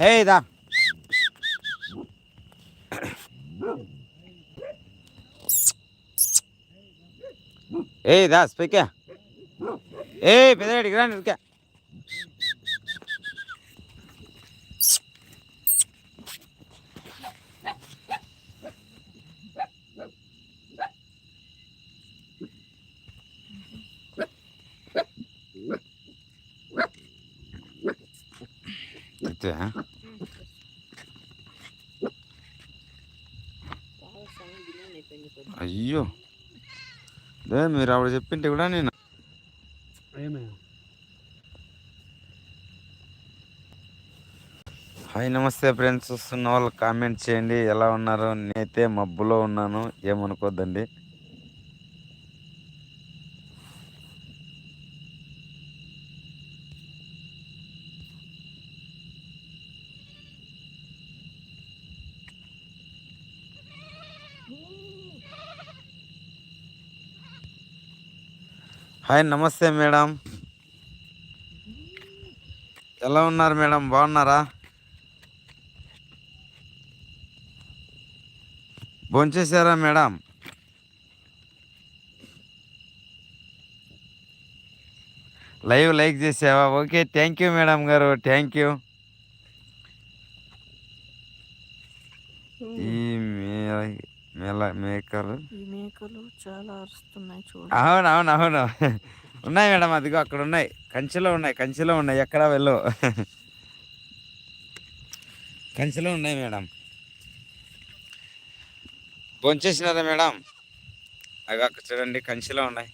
హే ఇదా ఏ ఇదా స్పీకే ఏ పెద్దడికి రా నిరికా అంతే అయ్యో. అదే మీరు ఆవిడ చెప్పింటే కూడా నేను హాయ్ నమస్తే ఫ్రెండ్స్. చూస్తున్న వాళ్ళు కామెంట్ చేయండి. ఎలా ఉన్నారు? నేనైతే మబ్బులో ఉన్నాను. ఏమనుకోద్దండి? హాయ్ నమస్తే మేడం. ఎలా ఉన్నారు మేడం? బాగున్నారా? భోంచేశారా మేడం? లైవ్ లైక్ చేసావా? ఓకే థ్యాంక్ యూ మేడం గారు థ్యాంక్ యూ. ఈ మేకలు? ఈ మేకలు చాలా అరుస్తున్నాయి చూడు. అవును అవును అవును. ఉన్నాయి మేడం అదిగో అక్కడ ఉన్నాయి. కంచిలో ఉన్నాయి కంచిలో ఉన్నాయి. ఎక్కడ వెళ్ళు. కంచిలో ఉన్నాయి మేడం. భోంచేసినారా మేడం? అవి అక్కడ చూడండి కంచిలో ఉన్నాయి.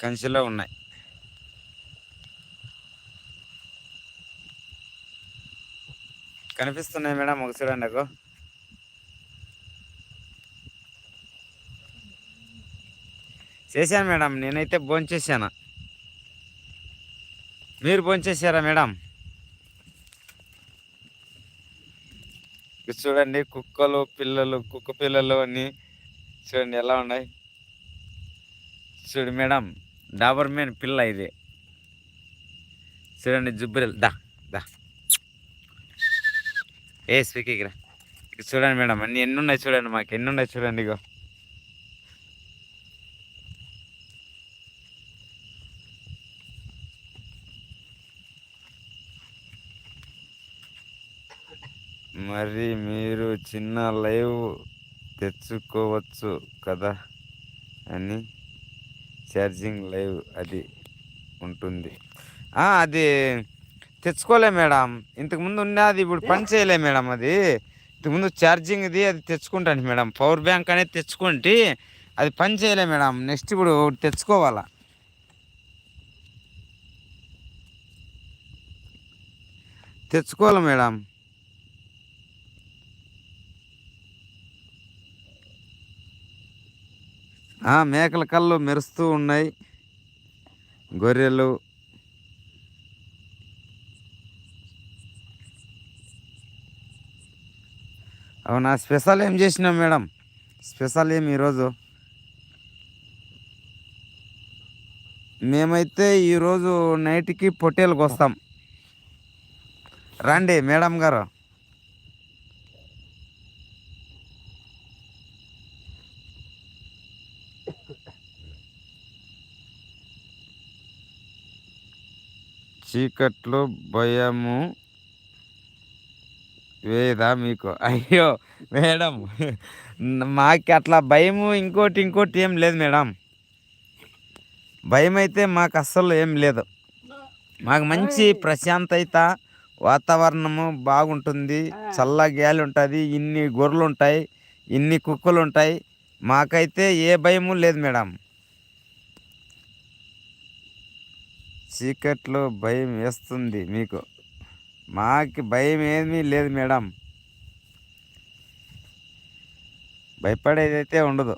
కంచిలో ఉన్నాయి. కనిపిస్తున్నాయి మేడం ఒక చూడండి నాకు చేశాను మేడం నేనైతే భోంచేసాను మీరు భోంచేసారా మేడం? ఇది చూడండి కుక్కలు పిల్లలు కుక్క పిల్లలు అన్నీ చూడండి ఎలా ఉన్నాయి. చూడు మేడం డాబర్ మేన్ పిల్ల ఇది. చూడండి జుబ్బురెల్ దా దా. ఏ స్పీకింగ్ రా ఇక చూడండి మేడం అన్ని ఎన్ని ఉన్నాయి చూడండి మాకు ఎన్ని ఉన్నాయి చూడండి ఇగో. మరి మీరు చిన్న లైవ్ తెచ్చుకోవచ్చు కదా అని ఛార్జింగ్ లైవ్ అది ఉంటుంది. అది తెచ్చుకోలే మేడం. ఇంతకుముందు ఉన్నది ఇప్పుడు పని చేయలే మేడం అది. ఇంతకుముందు ఛార్జింగ్ది అది తెచ్చుకుంటాను మేడం. పవర్ బ్యాంక్ అనేది తెచ్చుకుంటే అది పని చేయలే మేడం. నెక్స్ట్ ఇప్పుడు తెచ్చుకోవాలా. తెచ్చుకోవాలి మేడం. మేకల కళ్ళు మెరుస్తూ ఉన్నాయి. గొర్రెలు అవునా? స్పెషల్ ఏం చేసినాం మేడం? స్పెషల్ ఏం ఈరోజు? మేమైతే ఈరోజు నైట్కి పొట్టేలకు వస్తాం. రండి మేడం గారు. చీకట్లో భయము వేదా మీకు? అయ్యో మేడం మాకు అట్లా భయము? ఇంకోటి ఇంకోటి ఏం లేదు మేడం. భయం అయితే మాకు అస్సలు ఏం లేదు. మాకు మంచి ప్రశాంతత వాతావరణము బాగుంటుంది. చల్ల గాలి ఉంటుంది ఇన్ని గొర్రెలు ఉంటాయి ఇన్ని కుక్కలు ఉంటాయి మాకైతే ఏ భయము లేదు మేడం. చీకట్లో భయం వేస్తుంది మీకు. మాకు భయం ఏమీ లేదు మేడం. భయపడేదైతే ఉండదు.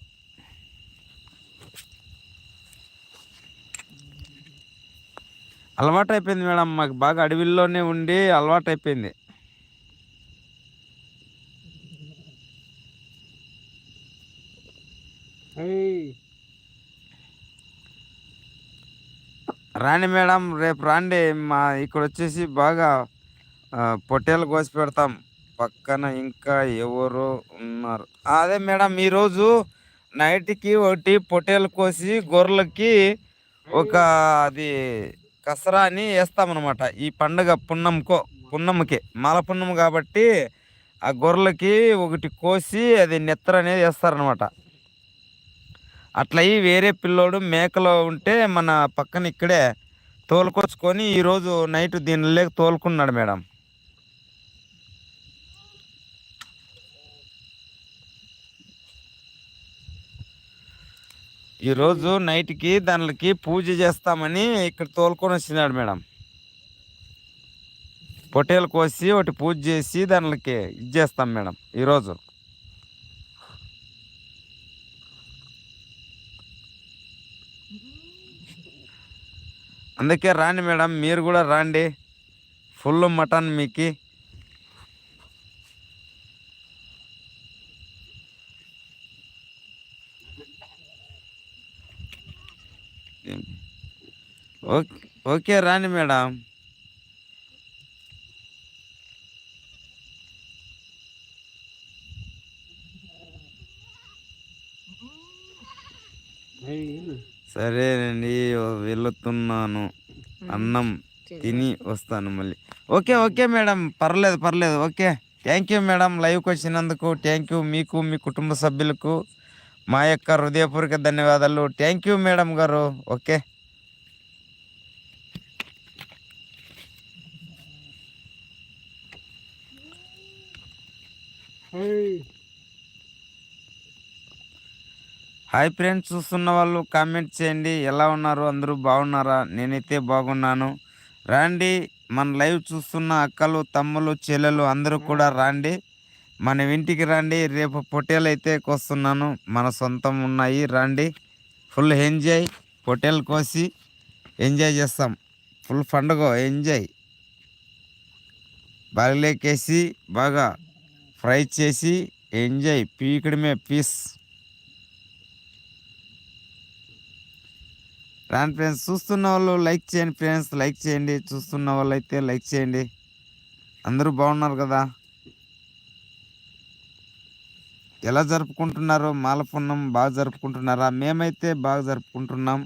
అలవాటు అయిపోయింది మేడం. మాకు బాగా అడవిల్లోనే ఉండి అలవాటు అయిపోయింది రాండి మేడం. రేపు రాండి. మా ఇక్కడ వచ్చేసి బాగా పొట్టేలు కోసి పెడతాం. పక్కన ఇంకా ఎవరు ఉన్నారు. అదే మేడం ఈరోజు నైట్కి ఒకటి పొట్టేలు కోసి గొర్రెలకి ఒక అది కసరా అని వేస్తామన్నమాట. ఈ పండుగ పున్నంకో పున్నమ్మకి మాల పున్నం కాబట్టి ఆ గొర్రెలకి ఒకటి కోసి అది నెత్తర అనేది వేస్తారనమాట అట్లయి వేరే పిల్లోడు మేకలో ఉంటే మన పక్కన ఇక్కడే తోలుకొచ్చుకొని ఈరోజు నైట్ దీనిలోకి తోలుకున్నాడు మేడం. ఈరోజు నైట్కి దానికి పూజ చేస్తామని ఇక్కడ తోలుకొని వచ్చినాడు మేడం. పొట్టేలు కోసి ఒకటి పూజ చేసి దానికి ఇది చేస్తాం మేడం ఈరోజు అందుకే రాండి మేడం మీరు కూడా రాండి. ఫుల్ మటన్ మీకు. ఓకే ఓకే రాండి మేడం. సరేనండి వెళుతున్నాను. అన్నం తిని వస్తాను మళ్ళీ. ఓకే ఓకే మేడం పర్లేదు పర్లేదు ఓకే. థ్యాంక్ యూ మేడం లైవ్కి వచ్చినందుకు థ్యాంక్ యూ మీకు మీ కుటుంబ సభ్యులకు. మా యొక్క హృదయపూర్వక ధన్యవాదాలు. థ్యాంక్ యూ మేడం గారు ఓకే. హాయ్ ఫ్రెండ్స్ చూస్తున్న వాళ్ళు కామెంట్ చేయండి. ఎలా ఉన్నారు? అందరూ బాగున్నారా? నేనైతే బాగున్నాను. రాండి మన లైవ్ చూస్తున్న అక్కలు తమ్ములు చెల్లెలు అందరూ కూడా రాండి. మన ఇంటికి రండి. రేపు పొట్టేలు అయితే కోస్తున్నాను. మన సొంతం ఉన్నాయి. రండి. Full enjoy. పొట్టేలు కోసి ఎంజాయ్ చేస్తాం. ఫుల్ పండుగ ఎంజాయ్. బాగలేకేసి బాగా ఫ్రై చేసి ఎంజాయ్. పీకడమే పీస్. రాండి ఫ్రెండ్స్ చూస్తున్న వాళ్ళు లైక్ చేయండి ఫ్రెండ్స్ లైక్ చేయండి. చూస్తున్న వాళ్ళు అయితే లైక్ చేయండి. అందరూ బాగున్నారు కదా. ఎలా జరుపుకుంటున్నారు మాలపున్నం బాగా జరుపుకుంటున్నారా? మేమైతే బాగా జరుపుకుంటున్నాం.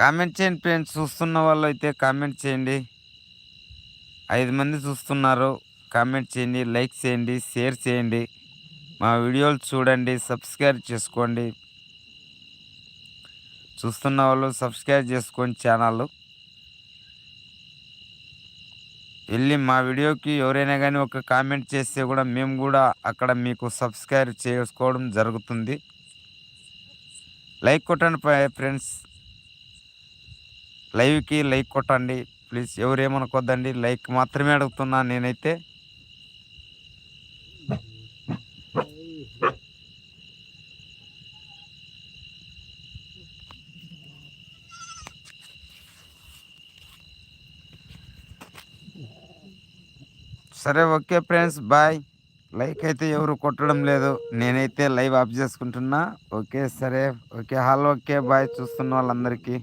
కామెంట్ చేయండి ఫ్రెండ్స్ చూస్తున్న వాళ్ళు అయితే కామెంట్ చేయండి. ఐదు మంది చూస్తున్నారు. కామెంట్ చేయండి లైక్ చేయండి షేర్ చేయండి. మా వీడియోలు చూడండి సబ్స్క్రైబ్ చేసుకోండి. చూస్తున్న వాళ్ళు సబ్స్క్రైబ్ చేసుకోండి ఛానల్ వెళ్ళి మా వీడియోకి ఎవరైనా కానీ ఒక కామెంట్ చేస్తే కూడా మేము కూడా అక్కడ మీకు సబ్స్క్రైబ్ చేసుకోవడం జరుగుతుంది. లైక్ కొట్టండి ఫ్రెండ్స్. లైవ్కి లైక్ కొట్టండి. ప్లీజ్ ఎవరేమనుకోద్దండి లైక్ మాత్రమే అడుగుతున్నా నేనైతే. సరే ఓకే ఫ్రెండ్స్ బాయ్. లైక్ అయితే ఎవరు కొట్టడం లేదు. నేనైతే లైవ్ ఆఫ్ చేసుకుంటున్నా. ఓకే సరే. Okay hello okay bye. చూస్తున్న వాళ్ళందరికీ.